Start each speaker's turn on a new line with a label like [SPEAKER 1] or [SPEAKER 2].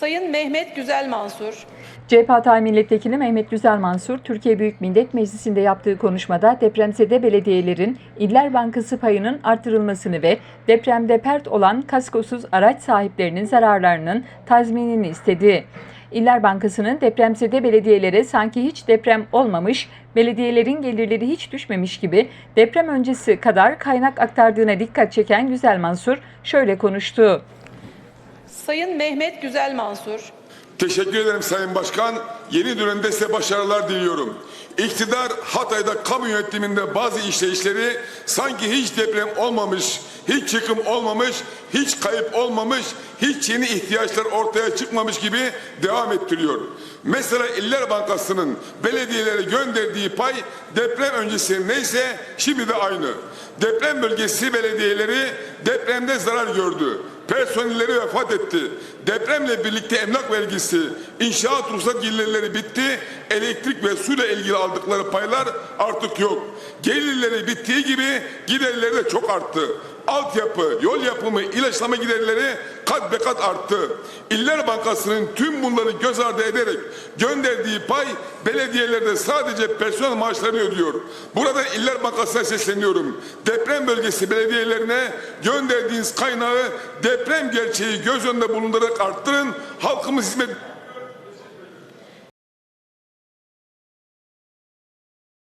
[SPEAKER 1] Sayın Mehmet Güzel Mansur,
[SPEAKER 2] CHP Hatay Milletvekili Mehmet Güzel Mansur, Türkiye Büyük Millet Meclisi'nde yaptığı konuşmada depremzede belediyelerin İller Bankası payının artırılmasını ve depremde pert olan kaskosuz araç sahiplerinin zararlarının tazminini istedi. İller Bankası'nın depremzede belediyelere sanki hiç deprem olmamış, belediyelerin gelirleri hiç düşmemiş gibi deprem öncesi kadar kaynak aktardığına dikkat çeken Güzel Mansur şöyle konuştu.
[SPEAKER 1] Sayın Mehmet Güzel Mansur,
[SPEAKER 3] Teşekkür ederim Sayın Başkan. Yeni dönemde size başarılar diliyorum. İktidar Hatay'da kamu yönetiminde bazı işleyişleri sanki hiç deprem olmamış, hiç yıkım olmamış, hiç kayıp olmamış, hiç yeni ihtiyaçlar ortaya çıkmamış gibi devam ettiriyor. Mesela İller Bankası'nın belediyelere gönderdiği pay deprem öncesi neyse şimdi de aynı. Deprem bölgesi belediyeleri depremde zarar gördü personelleri vefat etti. Depremle birlikte emlak vergisi, inşaat ruhsat gelirleri bitti. Elektrik ve suyla ilgili aldıkları paylar artık yok. Gelirleri bittiği gibi giderleri de çok arttı. Altyapı, yol yapımı, ilaçlama giderleri kat be kat arttı. İller Bankası'nın tüm bunları göz ardı ederek gönderdiği pay belediyelerde sadece personel maaşlarını ödüyor. Burada İller Bankası'na sesleniyorum. Deprem bölgesi belediyelerine gönderdiğiniz kaynağı deprem gerçeği göz önünde bulundurarak arttırın. Halkımız hizmet